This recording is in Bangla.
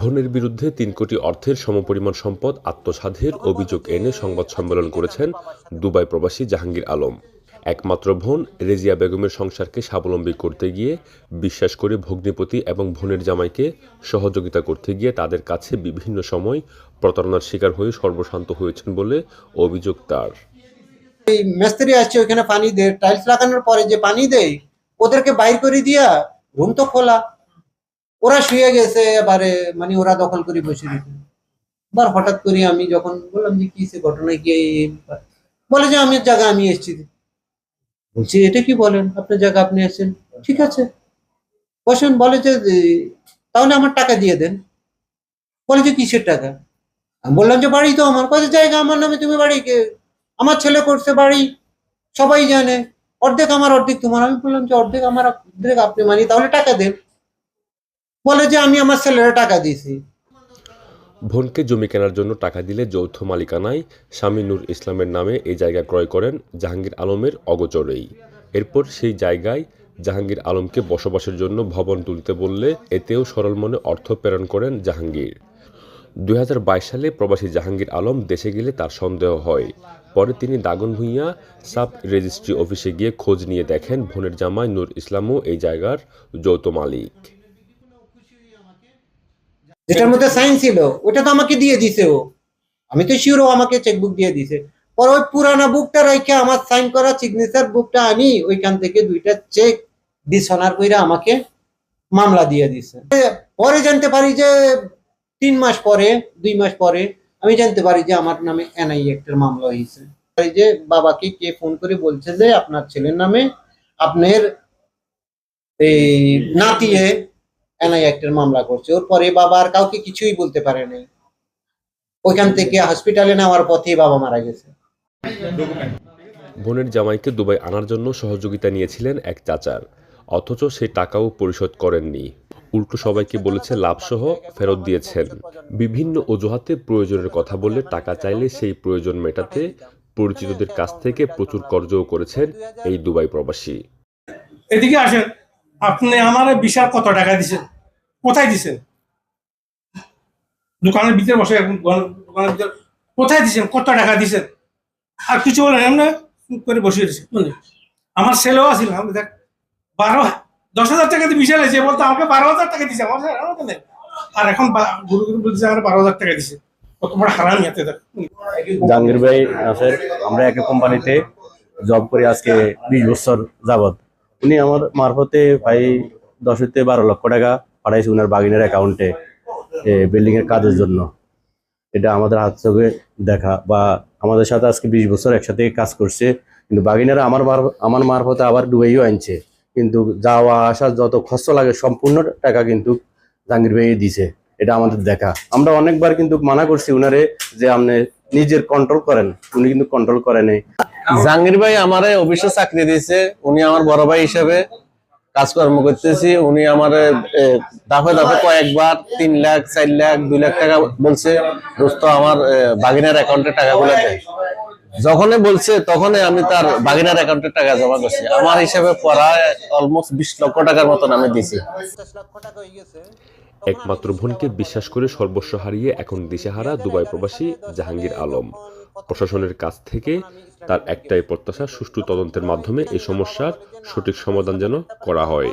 ভনের বিরুদ্ধে তিন কোটি অর্থের সমপরিমাণ সম্পদ আত্মসাধের অভিযোগ এনে সংবাদ সম্মেলন করেছেন দুবাই প্রবাসী জাহাঙ্গীর আলম। একমাত্র বোন রেজিয়া বেগমের সংসারকে স্বাবলম্বী করতে গিয়ে বিশ্বাস করে ভগ্নিপতি এবং বোনের জামাইকে সহযোগিতা করতে গিয়ে তাদের কাছে বিভিন্ন সময় প্রতারণার শিকার হয়ে সর্বশান্ত হয়েছেন বলে অভিযোগ তার। এই মিস্ত্রি আসছে, ওইখানে পানি দেয় টাইলস লাগানোর পরে যে পানি দেয়, ওদেরকে বাইর করে দিয়া রুম তো খোলা। ওরা শুয়ে গেছে, এবারে মানে ওরা দখল করে বসে দিতে এবার হঠাৎ করে আমি যখন বললাম যে কি সে ঘটনা কি? বলে যে আমি জায়গা আমি এসেছি। বলছি, এটা কি বলেন? আপনার জায়গা আপনি এসেছেন? ঠিক আছে। বসেন, বলে যে তাহলে আমার টাকা দিয়ে দেন। বলে যে, কিসের টাকা? আমি বললাম যে, বাড়ি তো আমার। কত জায়গা আমার নামে তুমি বাড়ি কে- আমার ছেলে করছে বাড়ি, সবাই জানে। অর্ধেক আমার, অর্ধেক তোমার। আমি বললাম যে, অর্ধেক আমার, অর্ধেক আপনি মানি, তাহলে টাকা দেন। বলে যে আমি আমার ছেলের টাকা দিয়েছি। বোনকে জমি কেনার জন্য টাকা দিলে যৌথ মালিকানায় স্বামী নূর ইসলামের নামে এই জায়গা ক্রয় করেন জাহাঙ্গীর আলমের অগোচরেই। এরপর সেই জায়গায় জাহাঙ্গীর আলমকে বসবাসের জন্য ভবন তুলতে বললে এতেও সরল মনে অর্থ প্রেরণ করেন জাহাঙ্গীর। দু হাজার বাইশ সালে প্রবাসী জাহাঙ্গীর আলম দেশে গেলে তার সন্দেহ হয়। পরে তিনি দাগন ভূঁইয়া সাব রেজিস্ট্রি অফিসে গিয়ে খোঁজ নিয়ে দেখেন বোনের জামাই নূর ইসলামও এই জায়গার যৌথ মালিক। যেটার মধ্যে সাইন ছিল, ওটা তো আমাকে দিয়ে দিছে ও। আমি তো শিওর ও আমাকে চেকবুক দিয়ে দিছে। পর ওই পুরানা বুকটা রেখে আমার সাইন করা সিগনেচার বুকটা আনি, ওইখান থেকে দুইটা চেক ডিসঅনার কইরা আমাকে মামলা দিয়ে দিছে। পরে জানতে পারি যে তিন মাস পরে, দুই মাস পরে আমি জানতে পারি যে আমার নামে এনআই একটা মামলা হয়েছে যে বাবাকে কে ফোন করে বলছে যে আপনার ছেলের নামে আপনার এই নাতিয়ে এনআই অ্যাক্টের মামলা করছে। ওর পরে বাবা আর কাউকে কিছুই বলতে পারে নাই। ওইখান থেকে হসপিটালে নেওয়ার পথেই বাবা মারা গেছে। বোনের জামাইকে দুবাই আনার জন্য সহযোগিতা নিয়েছিলেন এক চাচার। অথচ সে টাকাও পরিশোধ করেননি। উল্টো সবাইকে বলেছে লাভসহ ফেরত দিয়েছেন। বিভিন্ন অজুহাতে প্রয়োজনের কথা বলে টাকা চাইলে সেই প্রয়োজন মেটাতে পরিচিতদের কাছ থেকে প্রচুর কর্জও করেছেন এই দুবাই প্রবাসী। এদিকে আসেন। আপনি আমার বিশাল কত টাকা দিছেন? কোথায় দিছেন? দোকানের ভিতরে বসে এখন দোকানের ভিতরে। কোথায় দিছেন? কত টাকা দিছেন? আর কিছু বলেন এমনি করে বসিয়ে দিছে। বুঝলি আমার ছেলেও আছিল আমি দেখ বারো দশ হাজার টাকা দিয়ে বিশাল হয়েছে বলতো আমাকে বারো হাজার টাকা দিছে আমার আমাকে নেই। আর এখন গুরু গুরু বলছে আমার বারো হাজার টাকা দিছে। কত বড় হারামি হাতে দেখ। জাহাঙ্গীর ভাই নাসের আমরা একই কোম্পানিতে জব করি আজকে বিশ বছর যাবত উনি আমার মারফতে ভাই দশ থেকে বারো লক্ষ টাকা পাঠাইছে উনার বাগিনের অ্যাকাউন্টে বিল্ডিং এর কাজের জন্য। এটা আমাদের হাত চোখে দেখা বা আমাদের সাথে আজকে বিশ বছর একসাথে কাজ করছে। কিন্তু বাগিনারা আমার আমার মারফতে আবার ডুবাইও আনছে। কিন্তু যাওয়া আসা যত খরচ লাগে সম্পূর্ণ টাকা কিন্তু জাহাঙ্গীর ভাই দিছে। এটা আমাদের দেখা। আমরা অনেকবার কিন্তু মানা করছি উনারে যে আপনি নিজের কন্ট্রোল করেন। উনি কিন্তু কন্ট্রোল করে নেই। জাহাঙ্গীর ভাই আমার অফিসে চাকরি দিয়েছে, উনি আমার বড় ভাই হিসেবে কাজকর্ম করতেছি, উনি আমার দাফে দাফে কয়েকবার তিন লাখ, চার লাখ, দুই লাখ টাকা বলছে, দোস্ত আমার বাগিনার অ্যাকাউন্টে টাকাগুলো দেয় যখনই বলছে, তখনই আমি তার বাগিনার অ্যাকাউন্টে টাকা জমা করছি। আমার হিসাবে প্রায় অলমোস্ট বিশ লক্ষ টাকার মতন আমি দিছি। একমাত্র বোনকে বিশ্বাস করে সর্বস্ব হারিয়ে এখন দিশেহারা দুবাই প্রবাসী জাহাঙ্গীর আলম। প্রশাসনের কাছ থেকে তার একটাই প্রত্যাশা সুষ্ঠু তদন্তের মাধ্যমে এই সমস্যার সঠিক সমাধান যেন করা হয়।